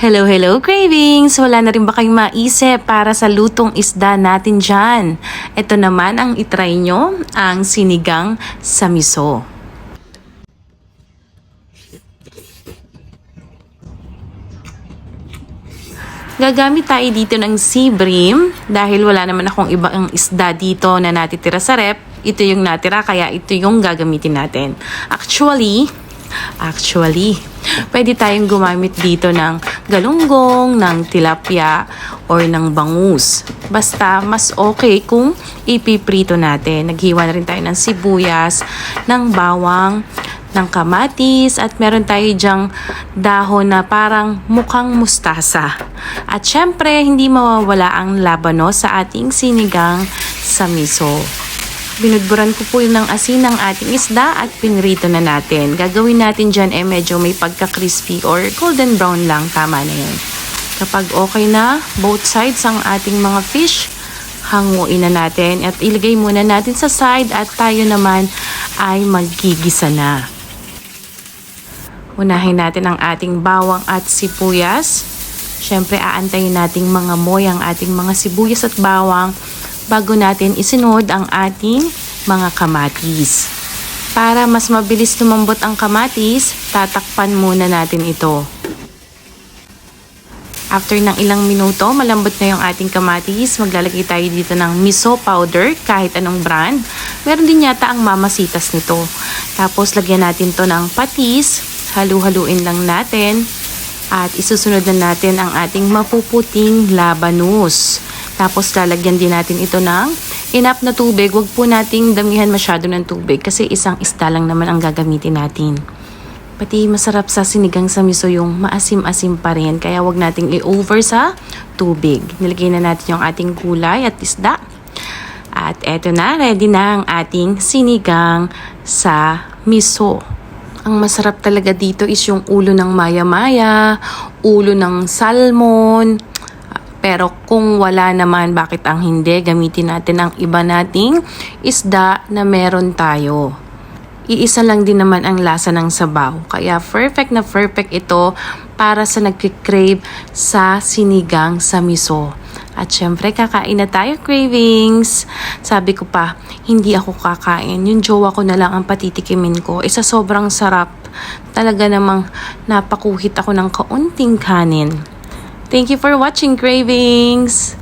Hello, hello cravings! Wala na rin ba kayong maisip para sa lutong isda natin dyan? Ito naman ang itry nyo, ang sinigang sa miso. Gagamit tayo dito ng sea bream dahil wala naman akong ibang isda dito na natitira sa rep. Ito yung natira kaya ito yung gagamitin natin. Actually, actually, pwede tayong gumamit dito ng galunggong, ng tilapia, or ng bangus. Basta mas okay kung ipiprito natin. Naghiwa na rin tayo ng sibuyas, ng bawang, ng kamatis at meron tayo dyang dahon na parang mukhang mustasa. At syempre, hindi mawawala ang labano sa ating sinigang sa miso. Binudburan ko po yung ng asin ng ating isda at pinrito na natin. Gagawin natin dyan eh medyo may pagka-crispy or golden brown lang. Tama na yun. Kapag okay na, both sides ang ating mga fish, hanguin na natin at ilagay muna natin sa side at tayo naman ay magigisa na. Unahin natin ang ating bawang at sibuyas. Siyempre, aantayin nating mga moy ang ating mga sibuyas at bawang bago natin isinod ang ating mga kamatis. Para mas mabilis lumambot ang kamatis, tatakpan muna natin ito. After ng ilang minuto, malambot na yung ating kamatis. Maglalagay tayo dito ng miso powder, kahit anong brand. Meron din yata ang mamasitas nito. Tapos, lagyan natin to ng patis. Halu-haluin lang natin. At isusunod na natin ang ating mapuputing labanus. Tapos, lalagyan din natin ito ng enough na tubig. Huwag po nating damihan masyado ng tubig kasi isang isda lang naman ang gagamitin natin. Pati masarap sa sinigang sa miso yung maasim-asim pa rin. Kaya wag nating i-over sa tubig. Nilagay na natin yung ating gulay at isda. At eto na, ready na ang ating sinigang sa miso. Ang masarap talaga dito is yung ulo ng maya-maya, ulo ng salmon. Pero kung wala naman, bakit ang hindi? Gamitin natin ang iba nating isda na meron tayo iisa lang din naman ang lasa ng sabaw. Kaya perfect na perfect ito para sa nagkikrave sa sinigang sa miso. At syempre, kakain na tayo, cravings. Sabi ko pa, hindi ako kakain. Yung jowa ko na lang ang patitikimin ko. Isa sobrang sarap. Talaga namang napakuhit ako ng kaunting kanin. Thank you for watching, cravings!